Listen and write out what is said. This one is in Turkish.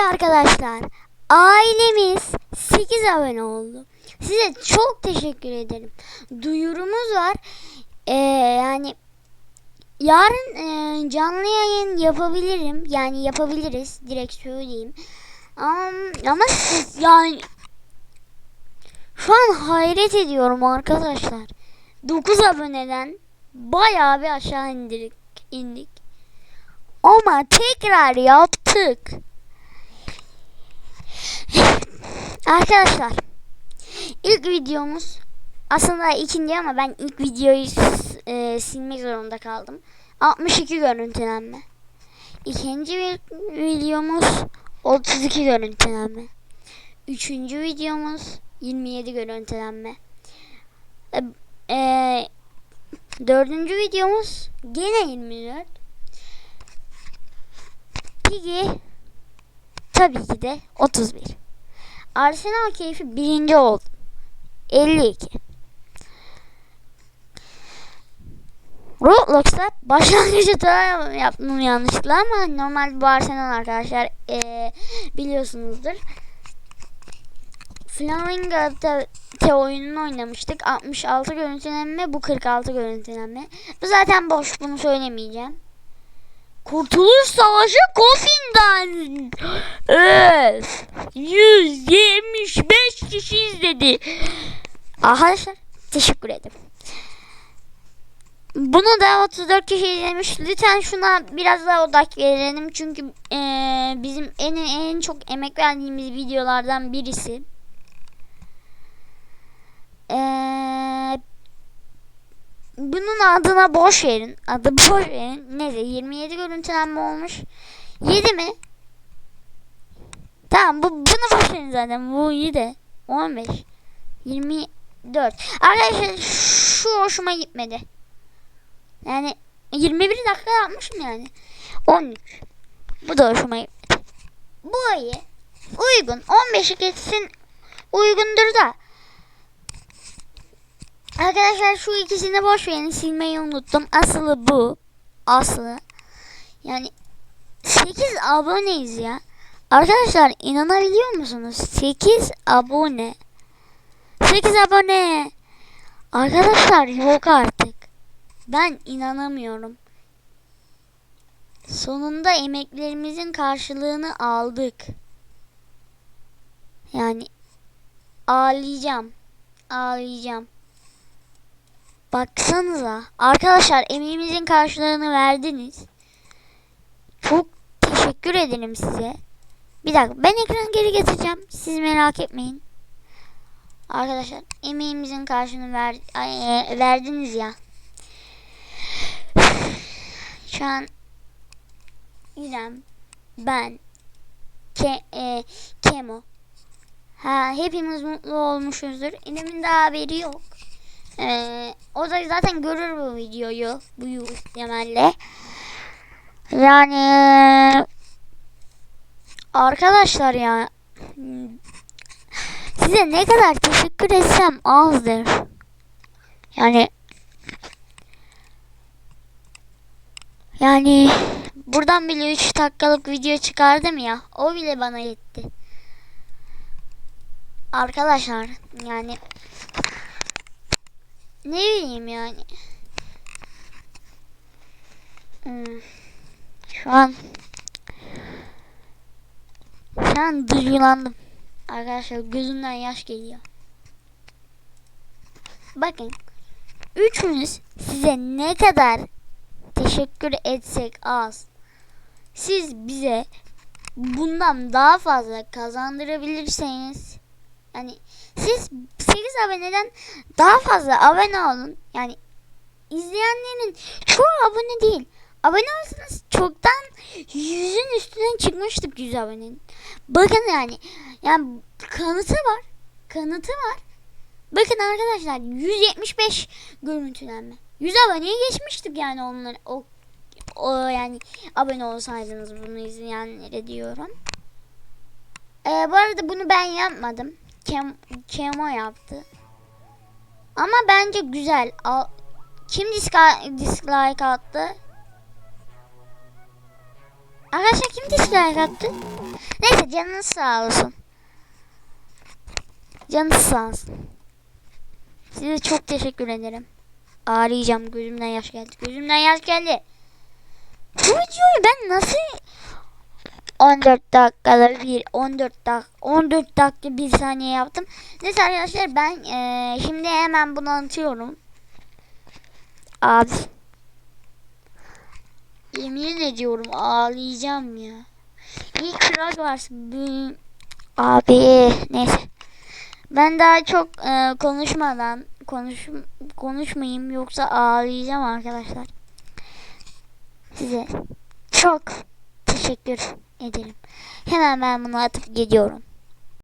arkadaşlar. Ailemiz 8 abone oldu. Size çok teşekkür ederim. Duyurumuz var. Ee, yani yarın e, canlı yayın yapabilirim. Yani yapabiliriz. Direkt söyleyeyim. Ama, ama siz yani şu an hayret ediyorum arkadaşlar. 9 aboneden bayağı bir aşağı indirdik, indik. Ama tekrar yaptık. Arkadaşlar ilk videomuz aslında ikinci ama ben ilk videoyu e, silmek zorunda kaldım. 62 görüntülenme. İkinci videomuz 32 görüntülenme. Üçüncü videomuz 27 görüntülenme. E, e, dördüncü videomuz gene 24. Piggy tabii ki de 31. Arsenal keyfi birinci oldu. 52. Roblox'ta başlangıç hata yaptım yanlışlıkla ama normal bu Arsenal arkadaşlar ee, biliyorsunuzdur. Flamingo te, te oyununu oynamıştık. 66 görüntülenme bu 46 görüntülenme. Bu zaten boş bunu söylemeyeceğim. Kurtuluş Savaşı Kofin'den. Öf. 175 kişi izledi. Arkadaşlar teşekkür ederim. Bunu da 34 kişi izlemiş. Lütfen şuna biraz daha odak verelim. Çünkü eee, bizim en en çok emek verdiğimiz videolardan birisi. Eee bunun adına boş verin. Adı boş verin. Neyse 27 görüntülenme olmuş. 7 mi? Tamam bu bunu boş verin zaten. Bu iyi de. 15. 24. Arkadaşlar şu hoşuma gitmedi. Yani 21 dakika yapmışım yani. 13. Bu da hoşuma gitmedi. Bu iyi. Uygun. 15'i geçsin uygundur da. Arkadaşlar şu ikisini boş verin. Silmeyi unuttum. Aslı bu. Aslı. Yani 8 aboneyiz ya. Arkadaşlar inanabiliyor musunuz? 8 abone. 8 abone. Arkadaşlar yok artık. Ben inanamıyorum. Sonunda emeklerimizin karşılığını aldık. Yani ağlayacağım. Ağlayacağım. Baksanıza. Arkadaşlar emeğimizin karşılığını verdiniz. Çok teşekkür ederim size. Bir dakika ben ekranı geri getireceğim. Siz merak etmeyin. Arkadaşlar emeğimizin karşılığını ver, ay, e, verdiniz ya. Şu an İrem, ben, Ke, e, Kemo. Ha, hepimiz mutlu olmuşuzdur. İrem'in daha haberi yok. Ee, o da zaten görür bu videoyu. Bu muhtemelen. Yani arkadaşlar ya size ne kadar teşekkür etsem azdır. Yani yani buradan bile 3 dakikalık video çıkardım ya. O bile bana yetti. Arkadaşlar yani ne bileyim yani. Hmm. Şu an şu an duygulandım. Arkadaşlar gözümden yaş geliyor. Bakın. Üçümüz size ne kadar teşekkür etsek az. Siz bize bundan daha fazla kazandırabilirseniz yani siz 8 aboneden daha fazla abone olun. Yani izleyenlerin çoğu abone değil. Abone olsanız çoktan yüzün üstüne çıkmıştık 100 abonenin. Bakın yani yani kanıtı var. Kanıtı var. Bakın arkadaşlar 175 görüntülenme. 100 aboneye geçmiştik yani onları o, o yani abone olsaydınız bunu izleyenlere diyorum. Ee, bu arada bunu ben yapmadım. Kem, Kemo yaptı. Ama bence güzel. Al, kim dislike, attı? Arkadaşlar kim dislike attı? Neyse canınız sağ olsun. Canınız sağ olsun. Size çok teşekkür ederim. Ağlayacağım. Gözümden yaş geldi. Gözümden yaş geldi. Bu videoyu ben nasıl 14 dakikada bir 14 dak 14 dakika bir saniye yaptım. Neyse arkadaşlar ben eee, şimdi hemen bunu atıyorum. Abi. Yemin ediyorum ağlayacağım ya. İyi kral varsın. Abi neyse. Ben daha çok eee, konuşmadan konuş konuşmayayım yoksa ağlayacağım arkadaşlar. Size çok teşekkür ederim. Hemen ben bunu atıp gidiyorum.